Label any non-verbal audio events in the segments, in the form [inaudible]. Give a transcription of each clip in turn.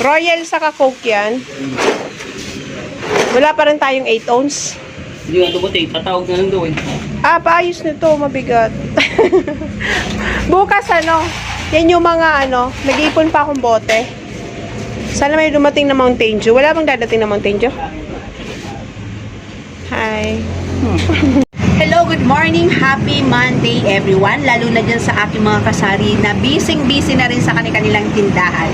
Royal sa Coke yan. Wala pa rin tayong 8 ounce. Hindi nga ito buti, tatawag na lang daw eh. Ah, paayos nito, mabigat. [laughs] Bukas ano, yan yung mga ano, nag-iipon pa akong bote. Sana may dumating na Mountain Dew. Wala bang dadating na Mountain Dew? Hi. Hello, [laughs] good morning. Happy Monday everyone. Lalo na dyan sa aking mga kasari na busy-busy na rin sa kanilang tindahan.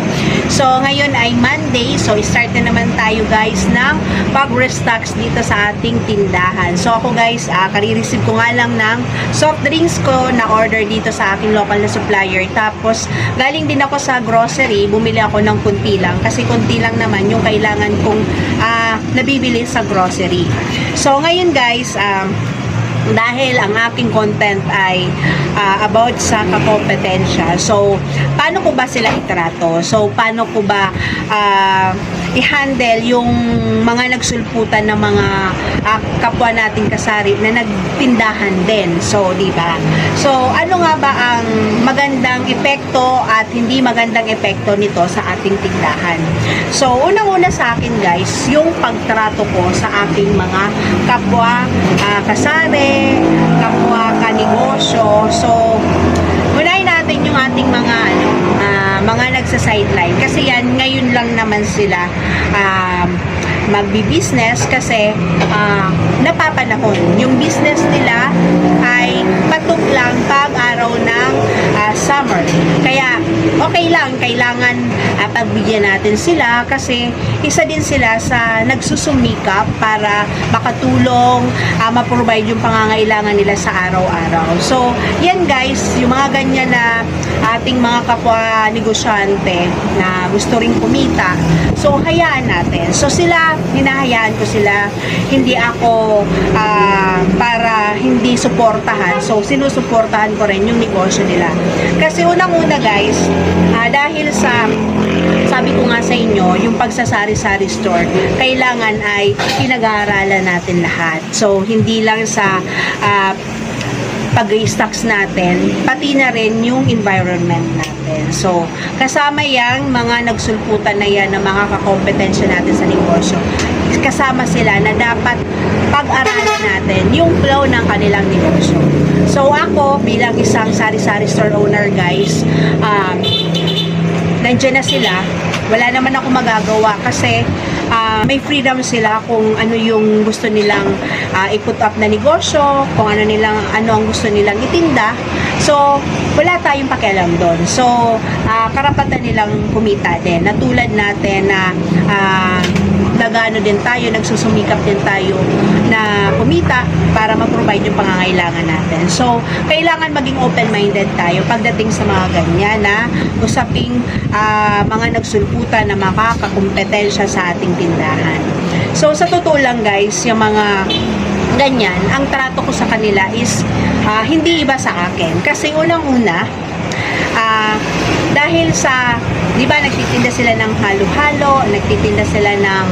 So, ngayon ay Monday. So, start na naman tayo guys ng pag-restocks dito sa ating tindahan. So, ako guys, uh, kari-receive ko nga lang ng soft drinks ko na order dito sa aking local na supplier. Tapos, galing din ako sa grocery. Bumili ako ng kunti lang. Kasi kunti lang naman yung kailangan kong ah, nabibili sa grocery. So, ngayon guys, um, dahil ang aking content ay ah, about sa kakompetensya. So, paano ko ba sila itrato? So, paano ko ba ah, i-handle yung mga nagsulputan ng mga ah, kapwa nating kasari na nagtindahan din. So, di ba? So, ano nga ba ang magandang epekto at hindi magandang epekto nito sa ating tindahan? So, unang-una sa akin guys, yung pagtrato ko sa aking mga kapwa ah, kasari, kapwa kanegosyo. So, unahin natin yung ating mga ano, ah, mga nagsa-sideline. Kasi yan, ngayon lang naman sila um, magbi-business kasi ah, napapanahon. Yung business nila ay patok lang pag araw ng ah, summer. Kaya okay lang, kailangan ah, pagbigyan natin sila kasi isa din sila sa nagsusumikap para makatulong, ah, ma-provide yung pangangailangan nila sa araw-araw. So, yan guys, yung mga ganyan na ating mga kapwa negosyante na gusto ring kumita. So, hayaan natin. So, sila, hinahayaan ko sila. Hindi ako ah, para hindi suportahan. So, sinusuportahan ko rin yung negosyo nila. Kasi unang-una guys, ah, dahil sa sabi ko nga sa inyo, yung pagsasari-sari store, kailangan ay pinag-aaralan natin lahat. So, hindi lang sa ah, pag-stocks natin, pati na rin yung environment natin. So, kasama yang mga nagsulputan na yan ng mga kakompetensya natin sa negosyo. Kasama sila na dapat pag-aralan natin yung flow ng kanilang negosyo. So, ako bilang isang sari-sari store owner guys, um, nandiyan na sila. Wala naman ako magagawa kasi ah, may freedom sila kung ano yung gusto nilang ah, i-put up na negosyo, kung ano nilang ano ang gusto nilang itinda. So, wala tayong pakialam doon. So, ah, karapatan nilang kumita din. Natulad natin na ah, nagano din tayo, nagsusumikap din tayo na kumita para ma-provide yung pangangailangan natin. So, kailangan maging open-minded tayo pagdating sa mga ganyan na usaping ah, mga nagsulputan na makakakompetensya sa ating tindahan. So, sa totoo lang guys, yung mga ganyan, ang trato ko sa kanila is ah, hindi iba sa akin. Kasi unang-una, ah, dahil sa, di ba, nagtitinda sila ng halo-halo, nagtitinda sila ng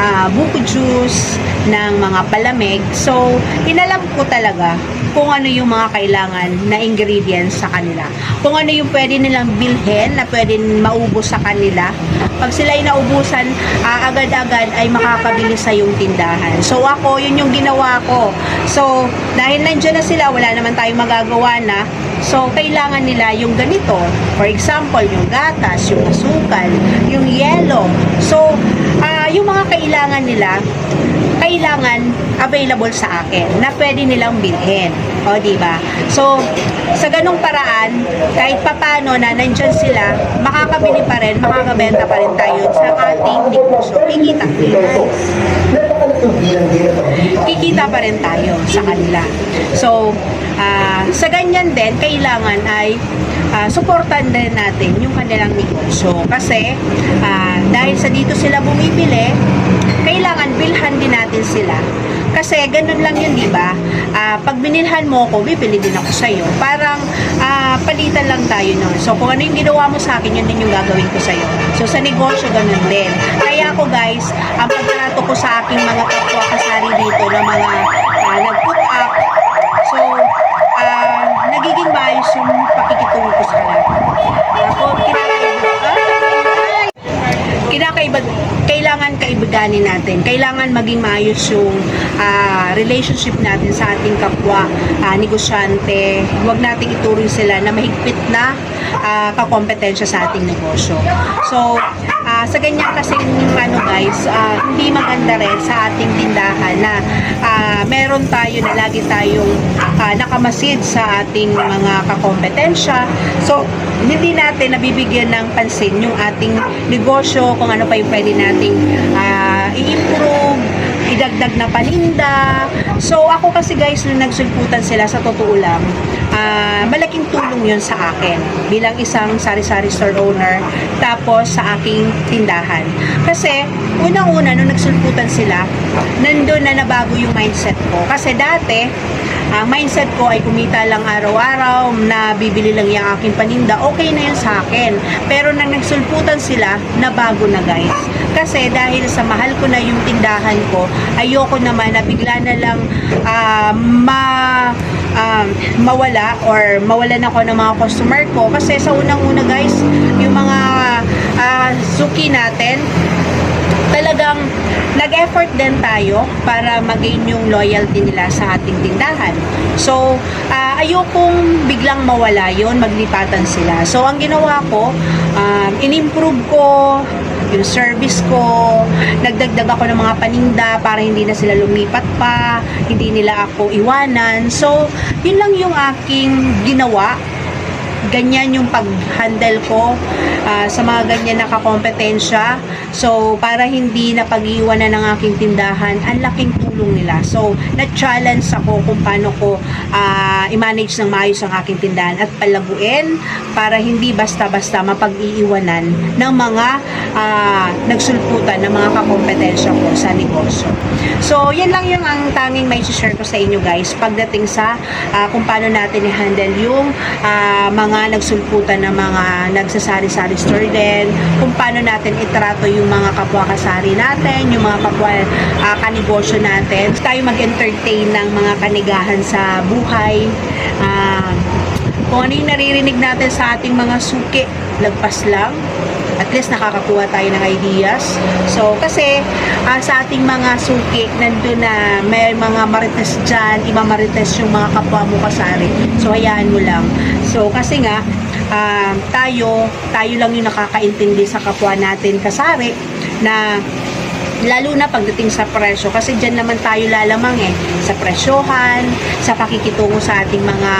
ah, buko juice, ng mga palamig. So, inalam ko talaga kung ano yung mga kailangan na ingredients sa kanila. Kung ano yung pwede nilang bilhin na pwede maubos sa kanila. Pag sila ay naubusan, ah, agad-agad ay makakabili sa yung tindahan. So, ako, yun yung ginawa ko. So, dahil nandiyan na sila, wala naman tayong magagawa na. So, kailangan nila yung ganito. For example, yung gatas, yung asukal, yung yelo. So, ah, yung mga kailangan nila, kailangan available sa akin na pwede nilang bilhin. O, di ba? So, sa ganung paraan, kahit papano na nandyan sila, makakabili pa rin, makakabenta pa rin tayo sa ating negosyo. Kikita. Kikita pa rin tayo sa kanila. So, ah, sa ganyan din, kailangan ay ah, suportan din natin yung kanilang negosyo. Kasi, ah, dahil sa dito sila bumibili, bilhan din natin sila. Kasi ganun lang yun, di ba? Ah, pag binilhan mo ako, bibili din ako sa'yo. Parang ah, palitan lang tayo nun. So, kung ano yung ginawa mo sa akin, yun din yung gagawin ko sa'yo. So, sa negosyo, ganun din. Kaya ako, guys, ang pagtrato ko sa aking mga kapwa kasari Kailangan maging maayos yung ah, relationship natin sa ating kapwa ah, negosyante. Huwag nating ituring sila na mahigpit na ah, kakompetensya sa ating negosyo. So, ah, sa ganyan kasing ano guys, ah, hindi maganda rin sa ating tindahan na ah, meron tayo na lagi tayong ah, nakamasid sa ating mga kakompetensya. So, hindi natin nabibigyan ng pansin yung ating negosyo, kung ano pa yung pwede nating ah, i-improve, idagdag na paninda. So, ako kasi guys, nung nagsulputan sila, sa totoo lang, ah, malaking tulong yun sa akin bilang isang sari-sari store owner tapos sa aking tindahan. Kasi, unang-una, nung nagsulputan sila, nandun na nabago yung mindset ko. Kasi dati, ang mindset ko ay kumita lang araw-araw na bibili lang yung aking paninda, okay na yun sa akin. Pero nang nagsulputan sila, nabago na guys. Kasi dahil sa mahal ko na yung tindahan ko, ayoko naman na bigla na lang ah, ma um, mawala or mawalan ako ng mga customer ko. Kasi sa unang-una guys, yung mga ah, suki natin, talagang nag-effort din tayo para mag-gain yung loyalty nila sa ating tindahan. So, ah, ayokong biglang mawala yon maglipatan sila. So, ang ginawa ko, um, in-improve ko yung service ko, nagdagdag ako ng mga paninda para hindi na sila lumipat pa, hindi nila ako iwanan. So, yun lang yung aking ginawa ganyan yung pag-handle ko ah, sa mga ganyan na kakompetensya. So, para hindi na pag-iwanan ng aking tindahan, ang laking tulong nila. So, na-challenge ako kung paano ko ah, i-manage ng maayos ang aking tindahan at palaguin para hindi basta-basta mapag-iiwanan ng mga ah, nagsulputan ng mga kakompetensya ko sa negosyo. So, yan lang yung ang tanging may share ko sa inyo guys pagdating sa ah, kung paano natin i-handle yung ah, mga nagsulputan ng mga nagsasari-sari store din, kung paano natin itrato yung mga kapwa kasari natin, yung mga kapwa kanegosyo natin, tayo mag-entertain ng mga kanigahan sa buhay, Ah, kung ano yung naririnig natin sa ating mga suki, lagpas lang, at least nakakakuha tayo ng ideas. So, kasi ah, sa ating mga suki, nandun na may mga marites dyan, iba marites yung mga kapwa mo kasari. So, hayaan mo lang. So, kasi nga, ah, tayo, tayo lang yung nakakaintindi sa kapwa natin kasari na lalo na pagdating sa presyo kasi dyan naman tayo lalamang eh. Sa presyohan, sa pakikitungo sa ating mga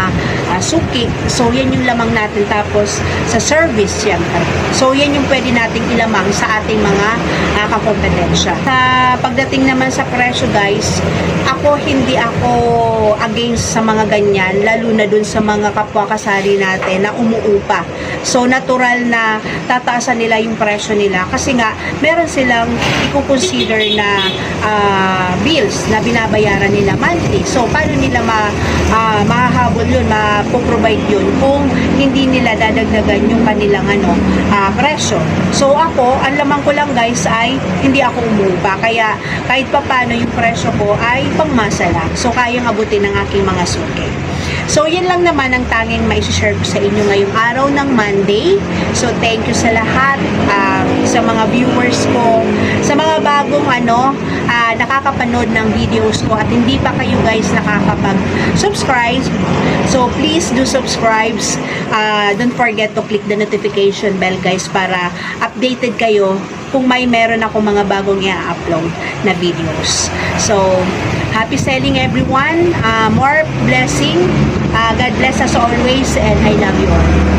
ah, suki. So yan yung lamang natin. Tapos sa service syempre. So yan yung pwede nating ilamang sa ating mga uh, kakompetensya sa pagdating naman sa presyo guys ako hindi ako against sa mga ganyan lalo na dun sa mga kapwa kasari natin na umuupa so natural na tataasan nila yung presyo nila kasi nga meron silang i-consider na ah, bills na binabayaran nila monthly. So, paano nila ma, ah, mahahabol yun, mapoprovide yun kung hindi nila dadagdagan yung kanilang ano, ah, presyo. So, ako, ang lamang ko lang guys ay hindi ako umupa. Kaya, kahit pa paano yung presyo ko ay pangmasa lang. So, kayang abutin ng aking mga suki. So, yan lang naman ang tanging may share ko sa inyo ngayong araw ng Monday. So, thank you sa lahat, ah, sa mga viewers ko, sa mga bagong ano, ah, nakakapanood ng videos ko at hindi pa kayo guys nakakapag-subscribe. So, please do subscribe. Ah, don't forget to click the notification bell guys para updated kayo kung may meron ako mga bagong i-upload na videos. So, happy selling everyone. Ah, more blessing. Ah, God bless us always and I love you all.